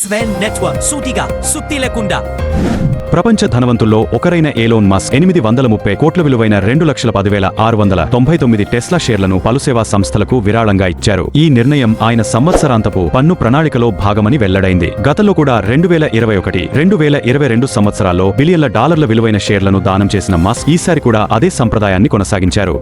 స్వెన్ network సూటిగా సుత్తి లేకుండా ప్రపంచ ధనవంతుల్లో ఒకరైన ఏలోన్ మస్ ఎనిమిది వందల ముప్పై కోట్ల విలువైన రెండు లక్షల పదివేల ఆరు వందల తొంభై తొమ్మిది టెస్లా షేర్లను పలుసేవా సంస్థలకు విరాళంగా ఇచ్చారు. ఈ నిర్ణయం ఆయన సంవత్సరాంతపు పన్ను ప్రణాళికలో భాగమని వెల్లడైంది. గతంలో కూడా రెండు వేల ఇరవై ఒకటి రెండు వేల ఇరవై రెండు సంవత్సరాల్లో బిలియన్ల డాలర్ల విలువైన షేర్లను దానం చేసిన మస్ ఈసారి కూడా అదే సంప్రదాయాన్ని కొనసాగించారు.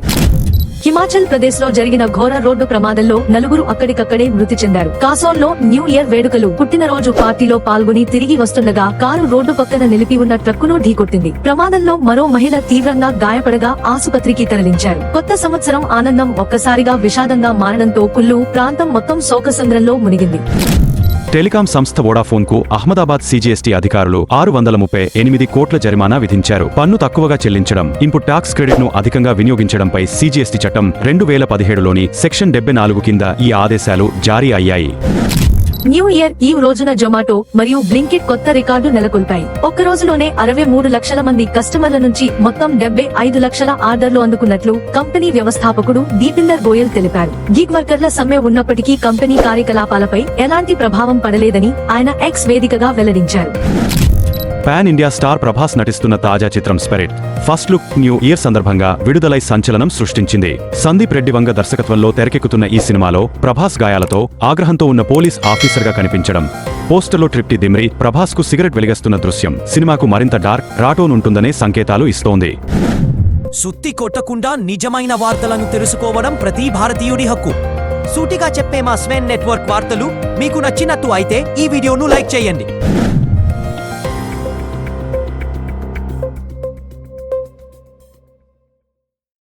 హిమాచల్ ప్రదేశ్లో జరిగిన ఘోర రోడ్డు ప్రమాదంలో నలుగురు అక్కడికక్కడే మృతి చెందారు. కాసోల్లో న్యూ ఇయర్ వేడుకలు పుట్టినరోజు పార్టీలో పాల్గొని తిరిగి వస్తుండగా కారు రోడ్డు పక్కన నిలిపి ఉన్న ట్రక్కును ఢీకొట్టింది. ప్రమాదంలో మరో మహిళ తీవ్రంగా గాయపడగా ఆసుపత్రికి తరలించారు. కొత్త సంవత్సరం ఆనందం ఒక్కసారిగా విషాదంగా మారడంతో కుల్లు ప్రాంతం మొత్తం శోకసంద్రంలో మునిగింది. టెలికాం సంస్థ వోడాఫోన్కు అహ్మదాబాద్ సీజీఎస్టీ అధికారులు ఆరు వందల ముప్పై ఎనిమిది కోట్ల జరిమానా విధించారు. పన్ను తక్కువగా చెల్లించడం ఇన్పుట్ టాక్స్ క్రెడిట్ను అధికంగా వినియోగించడంపై సీజీఎస్టీ చట్టం రెండు వేల పదిహేడులోని సెక్షన్ డెబ్బై నాలుగు కింద ఈ ఆదేశాలు జారీ అయ్యాయి. న్యూ ఇయర్ ఈ రోజున జొమాటో మరియు బ్లింకిట్ కొత్త రికార్డు నెలకొల్పాయి. ఒక్క రోజులోనే అరవై మూడు లక్షల మంది కస్టమర్ల నుంచి మొత్తం డెబ్బై ఐదు లక్షల ఆర్డర్లు అందుకున్నట్లు కంపెనీ వ్యవస్థాపకుడు దీపిల్లర్ గోయల్ తెలిపారు. గిగ్ వర్కర్ల సమ్మె ఉన్నప్పటికీ కంపెనీ కార్యకలాపాలపై ఎలాంటి ప్రభావం పడలేదని ఆయన ఎక్స్ వేదికగా వెల్లడించారు. పాన్ ఇండియా స్టార్ ప్రభాస్ నటిస్తున్న తాజా చిత్రం Spirit. First look new year సందర్భంగా విడుదలై సంచలనం సృష్టించింది. సందీప్ రెడ్డి వంగ దర్శకత్వంలో తెరకెక్కుతున్న ఈ సినిమాలో ప్రభాస్ గాయాలతో ఆగ్రహంతో ఉన్న పోలీస్ ఆఫీసర్గా కనిపించడం. పోస్టర్లో ట్రిప్టి దిమ్రి ప్రభాస్కు సిగరెట్ వెలిగిస్తున్న దృశ్యం. సినిమాకు మరింత డార్క్ రాటోన్ ఉంటుందనే సంకేతాలు ఇస్తోంది. సుత్తి కొట్టకుండా నిజమైన వార్తలను తెలుసుకోవడం ప్రతి భారతీయుడి హక్కు. సూటిగా చెప్పే మా స్వెన్ నెట్వర్క్ వార్తలు మీకు నచ్చినట్టు అయితే ఈ వీడియోను లైక్ చేయండి.